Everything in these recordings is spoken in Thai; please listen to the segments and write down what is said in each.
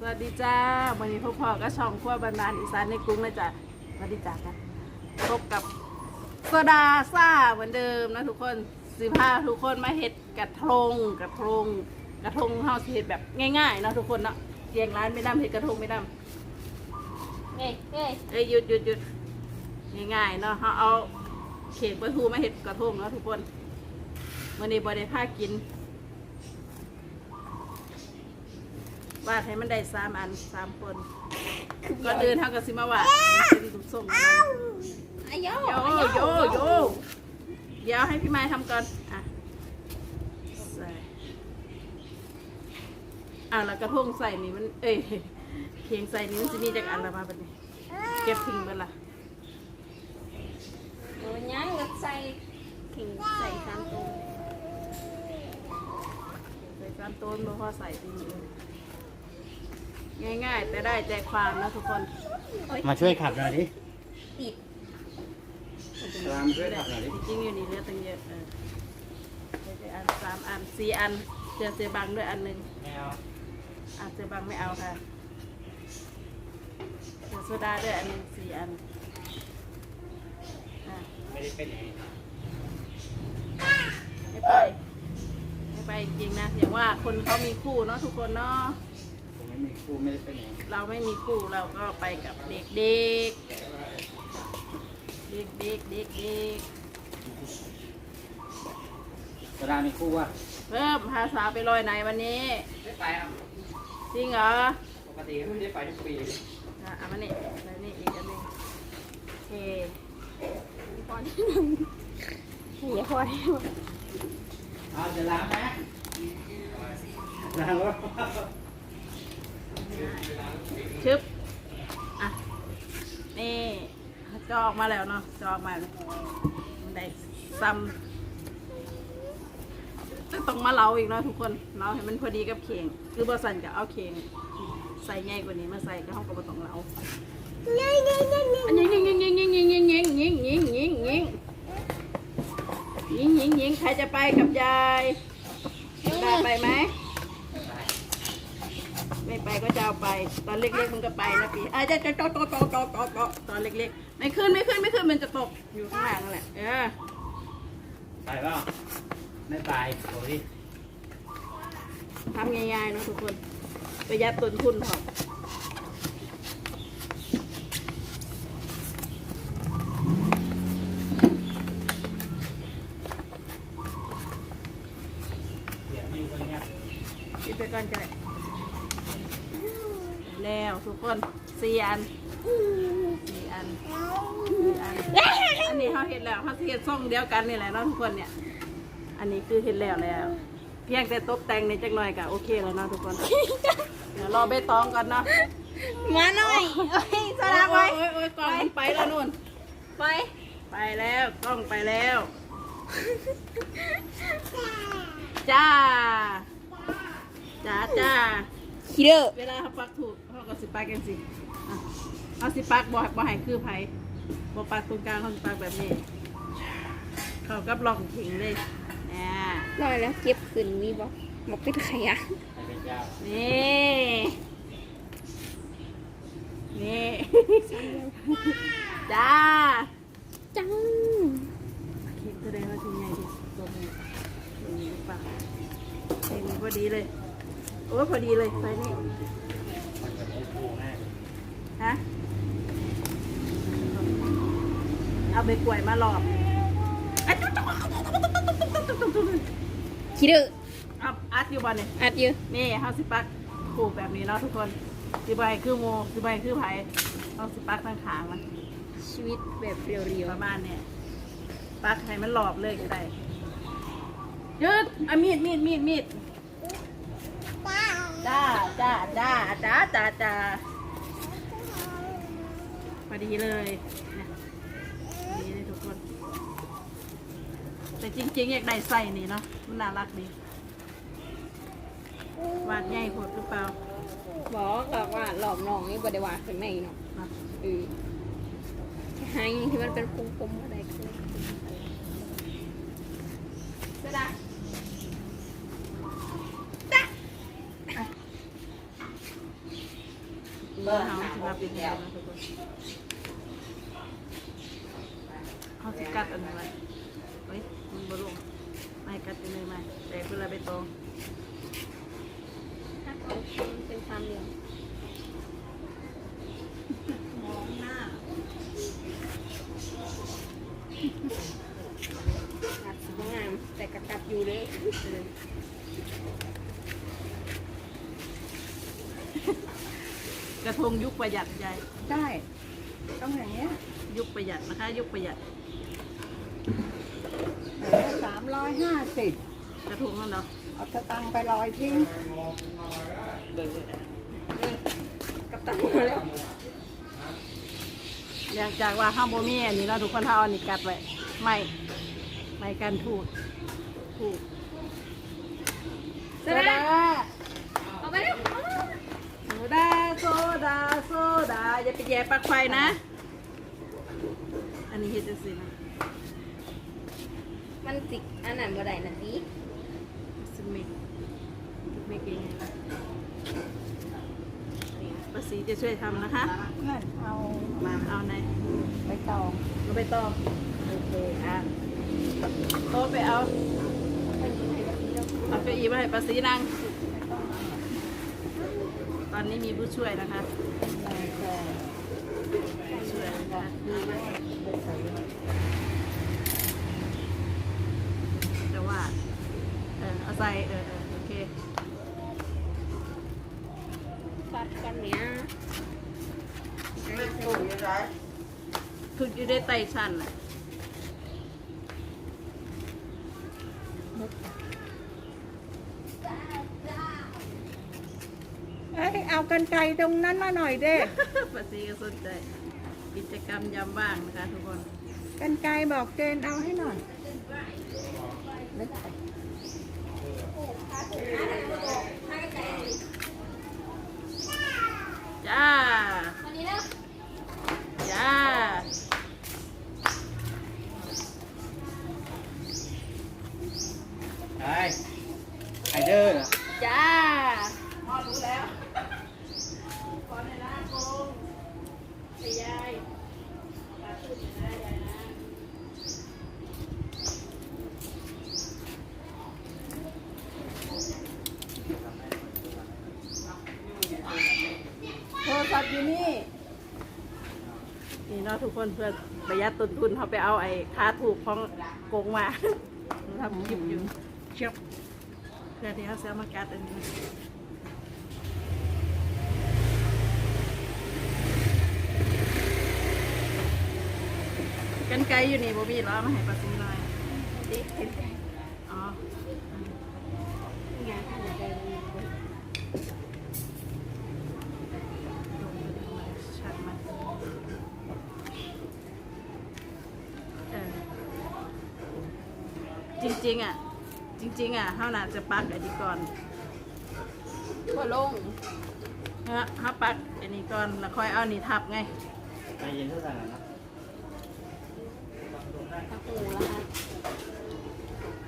สวัสดีจ้าวันนี้พวกพ่อก็ช่องขั้วบรรดาลอีสานในกรุงนะจ๊ะสวัสดีจ้าครับพบกับโซดาซ่าเหมือนเดิมนะทุกคนสิพาทุกคนมาเห็ดกระทงกระทงกระทงเฮาสิเห็ดแบบง่ายๆเนาะทุกคนเนาะเตียงร้านไม่ดำเห็ดกระทงไม่ดำเอ้ยเอ้ยเอ้ยหยุดหยุดหยุดง่ายๆเนาะเขาเอาเข่งปลาทูมาเห็ดกระทงเนาะทุกคนวันนี้บอได้ผ้ากิน วาดให้มันได้สามอันสามคนก่อนอื่นเท่ากับสิมาวาดมันเป็นรูปทรงอะไรอายโยโยโยโยเดี๋ยวให้พี่ไม้ทำก่อนอะใส่อะแล้วกระทงใส่นี่มัน เอ้ยเข่งใส่นี่มันจะมีจากอันละมาเป็นนี้เก็บทิ้งไปละโอ้ยยังกับใส่ขิงใส่สามตัวใส่การต้นบ่พอใส่ทีนี้ ง่าย ๆ แต่ได้ใจความนะทุกคนมาช่วยขับหน่อยดิติดตามช่วยขับหน่อยดิจริงๆอยู่นี่เหลือตั้งเยอะเออใส่อันสามอันสี่อันเจอเสือบังด้วยอันหนึ่งไม่เอาอะเสือบังไม่เอาค่ะเสือโซดาด้วยอันหนึ่งสี่อันอะไม่ได้เป็นไม่ไปไม่ไปจริงๆนะอย่างว่าคนเขามีคู่เนาะทุกคนเนาะผม ไม่มีครูไม่ได้เป็นเราไม่มีคู่เราก็ไปกับเด็กๆ เด็กๆเด็กๆเด็กกระดานมีครูว่าๆเพิ่มพาสาวไปลอยไหนวันนี้ ไม่ไปครับจริงเหรอปกติก็ไม่ได้ไปทุกปีอะเอามานี่แล้วนี่อีกอันหนึงโอเคพอที่หนึ่งอย่าพอที่หนึ่งเอาจะล้างไหมล้างแล้ว ชึบอะนี่จอออกมาแล้วเนาะจอออกมาได้ซ้ำจะต้องมาเล้าอีกเนาะทุกคนเล้าให้มันพอดีกับเข่งคือบอสันจะเอาเข่งใส่ใหญ่กว่านี้มาใส่ก็ห้องกับต้องเล้าอันยิงยิงยิงยิงยิงยิงยิงยิงยิงยิงยิงยิงยิงยิงยิงใครจะไปกับยายได้ไปไหม ไม่ไปก็จะเอาไป ตอนเล็กๆมันก็ไปนะปีอาจจะจะโตโตโตโตโตโตตอนเล็กๆ ไม่ขึ้นไม่ขึ้นไม่ขึ้นมันจะตกอยู่ข้างล่างนั่นแหละเออไปเปล่าไม่ไปโอ้ยทำง่ายๆเนาะทุกคนประหยัดต้นทุนพอเดี๋ยวมีคนเนี้ยคิดไปก่อนก็ได้แล้ว ทุกคนสี่อันสี่อันอัน อันนี้เขาเห็นแล้วเขาสิเห็นส่งเดียวกันนี่แหละเนาะทุกคนเนี่ย อันนี้คือเห็นแล้วแล้ว เพียงแต่ตกแต่งในจักหน่อยก็โอเคแล้วเนาะทุกคน เดี๋ยวรอใบตองก่อนเนาะมาหน่อยโอ้ยสลาไปโอ้ยโอ้ยกล้องมันไปแล้วนู่น ไป ไปแล้วกล้องไปแล้ว จ้า จ้าจ้า คิดเด้อเวลาเขาปักถูกเขา ก็สิปักกันสิอะเอาสิปักบ่บ่ให้คือไผบ่ปักตรงกลางเขาสิปักแบบนี้ เขากับลองถิงเลยเนี่ยลอยแล้วเก็บขึ้นมีบ่บอกเป็นขยะไปเป็นเจ้านี่นี่จ้าจังคิดแสดงว่าทีใหญ่ดิตัวนี้ตัวนี้หรือเปล่าเพลงนี้พอดีเลย โอ้ยพอดีเลยไฟนี่ ฮะ เอาใบกล้วยมาหลอกคิดดูเอาอัดอยู่บอลเนี่ยอัดอยู่นี่ห้าสิบปักขูดแบบนี้เนาะทุกคนสิใบคือโมสิใบคือไผ่ห้าสิบปักทางขามันชีวิตแบบเรียวๆประมาณเนี่ยปักให้มันหลอบเลยก็ได้ยืดอามีดมีดมีดมีด จ้าจ้าจ้าจ้าจ้าจ้าพอดีเลยเนี่ยพอดีเลยทุกคน แต่จริงๆ อยากได้ใส่นี่เนาะมันน่ารักดีวาดใหญ่โพดหรือเปล่าๆบอกกับว่าหลอมน้องนี่บ่ได้ว่าข้างในเนาะเนาะเออหาอย่างที่มันเป็นกลมๆอะไรคือเสร็จ แล้วมือเฮาสิมาเป็นแล้วทุกคนเฮาสิกัดอันนั้ไว้เฮ้ยมันบลงไม่กัดไปเลยไม่แต่เวลาไปตองถ้าเขาเป็นสามเหลี่ยมมองหน้ากัดสีงามแต่กระกัดอยู่เลย กระทงยุคประหยัดยายได้ต้องอย่างเงี้ยยุคประหยัดนะคะ ยุคประหยัดสามร้อยห้าสิบกระทงนั่นเนาะเอาสตังค์ไปลอยทิ้งกับตันมาแล้วหลังจากว่าห้ามโบมีอันนี้เราะทุกคนเท่าอันนี้กัดไว้ไม่ไม่กันถูกถูก โซดาเอาไปแล้ว โซดาโซดาโซดาอย่าไป แย่ปลักไฟนะ อันนี้เฮ็ดจังซี่นะมันสิอันนั้นบ่ได้นะสิสมิกเมกเองนะภาษีจะช่วยทำนะคะนั่นเอามาเอาไหนไปตองเราไปต่อโอเคอะโต๊ะไปเอาเอาเก้าอี้มาให้ภาษีนั่งตอนนี้มีผู้ช่วยนะคะช่วยนะคะ แต่ว่า เออเอาใส่เออเออโอเคฟัดกันเนี้ยคืออยู่ได้ไตชันน่ะเอ้ เอากันไกลตรงนั้นมาหน่อยเด้ภาษีก็สนใจ กิจกรรมยามว่างนะคะทุกคน กันไกลบอกเจนเอาให้หน่อยจ้าวันนี้แล้วจ้า ไอ้ไอเดอร์ จ้าพ่อรู้แล้ว ขอในอยนะโกงไปยายปลาตุ้นนะยายนะ โทรศัพท์อยู่นี่ นี่เนาะทุก คนเพื่อประหยัดต้นทุนเขาไปเอาไอ้ค่าถูกของโกงมาทำคลิปอยู่เชียบเพื่อที่เขาจะเอามากัดอันนี้กันไกลอยู่นี่บ่มีแล้วมาให้ปลาซีหน่อยดิเห็นใจ อ๋อ งานข้างในเลย ชัดไหมเออจ ริง ๆ อะ จริง ๆ อะเฮาน่าจะปักอันนี้ก่อนทั่วลงเฮาเฮาปักอันนี้ก่อนแล้วค่อยเอาอันนี้ทับไงไอเย็นเท่าไหร่นะตะปูแล้วค่ะ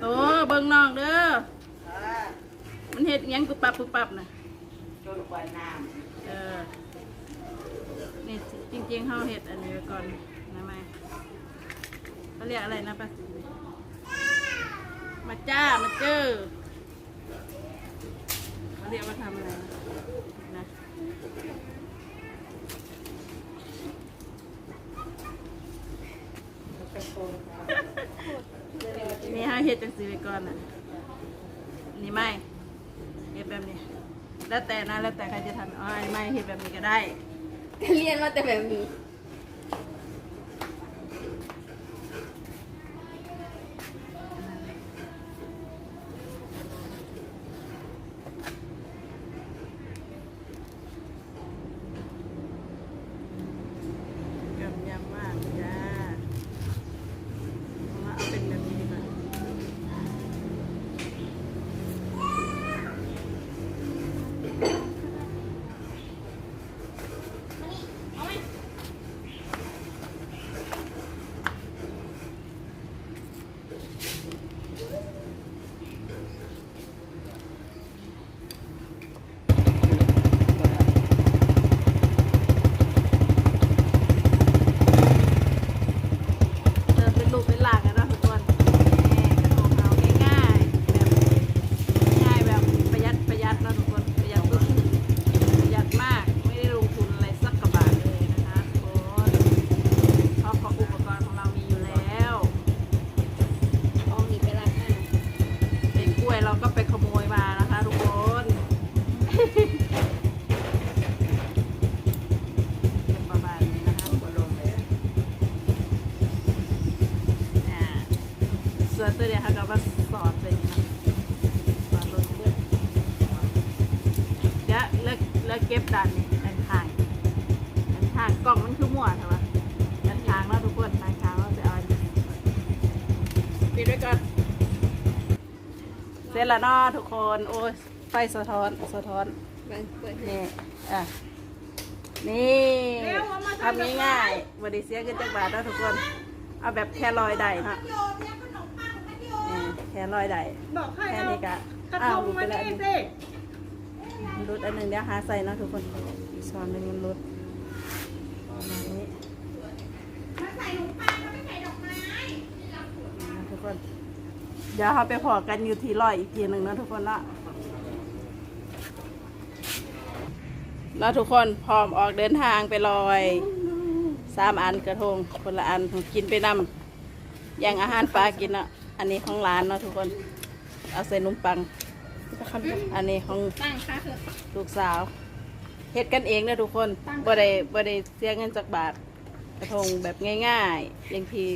โตเบิ่งน้องเด้อมันเฮ็ดอิหยังปุบปับปุบปับน่ะจนกว่าน้เออนี่จริงๆเฮาเฮ็ดอันนี้ไว้ก่อนนะแม่เขาเรียกอะไรนะป้า มาจ้า มาเจอเขาเรียกว่าทำอะไรนะนะนี่ฮะเฮ็ดจังสีไว้ก่อนน่ะนี่ไม่เฮ็ดแบบนี้ แล้วแต่นะ แล้วแต่ใครจะทำอ๋อไม่เฮ็ดแบบนี้ก็ได้ เรียนมาแต่แบบนี้ วนตัวเนี้ยเขาก็มาสอดเลยนะสอดลงเรื่อยเดี๋ยวเลิกเลิกเก็บดันนี่ด้านข้างด้านข้างกล่องมันคือมั่วใช่ปะด้านข้างแล้วทุกคนด้านข้างเราจะเอาอันนี้ปิดไว้ก่อนเสร็จแล้วเนาะทุกคนโอ้ยไฟสะท้อนสะท้อนเปิดให้นี่อะนี่ทำง่ายๆบไดิเสียเงินจักบาทแล้วทุกคน เอาแบบแค่ลอยได้นาะนี่แค่ลอยได้บอกให้แค่เอานี้ก็กระอ้าทวงรุดไปมาแล้วนี่อันหสินึ่งรุดอันหนึ่งเดี๋ยวหาใส่เนาะทุกคนอีกช้อนหนึ่งมันรุดประมาณนี้นะทุกคนเดี๋ยวเราไปพอกันอยู่ที่ลอยอีกทีหนึ่งนะทุกคนเนาะแล้วทุกคนพร้อมออกเดินทางไปลอย สามอันกระทงคนละอันกินไปนำอย่างอาหารปลากินอะ อันนี้ของร้านเนาะทุกคน เอาใส่นมปัง อันนี้ของตั้งค่าเถอะลูกสาวเฮ็ดกันเองเด้อทุกคนบ่ได้บ่ได้เสียเงินจากบาทกระทงแบบง่ายๆอย่างที่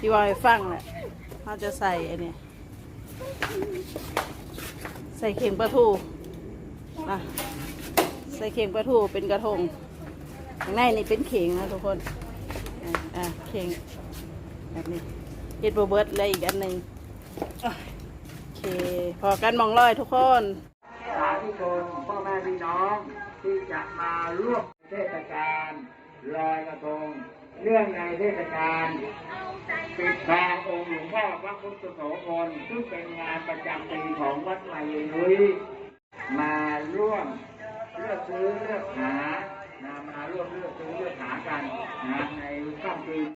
ที่วาให้ฟังแหละเขาจะใส่อันนี้ใส่เข่งปลาทูนะใส่เข่งปลาทูเป็นกระทงข้างในนี่เป็นเข่งนะทุกคน อะอะเข่งแบบนี้ เฮ็ดบเบิร์ตเลยอีกอันหนึ่งโอเค พอกันมองลอยทุกคนสาธุชนพ่อแม่พี่น้องที่จะมาร่วมเทศกาลลอยกระทงเนื่องในเทศกาลปิดทององค์หลวงพ่อพระพุทธโสพลซึ่งเป็นงานประจำปีของวัดใหม่ลุยมาร่วมเลือกซื้อเลือกหานะมาร่วมเลือกซื้อเลือกหากันนะในค่ำคืน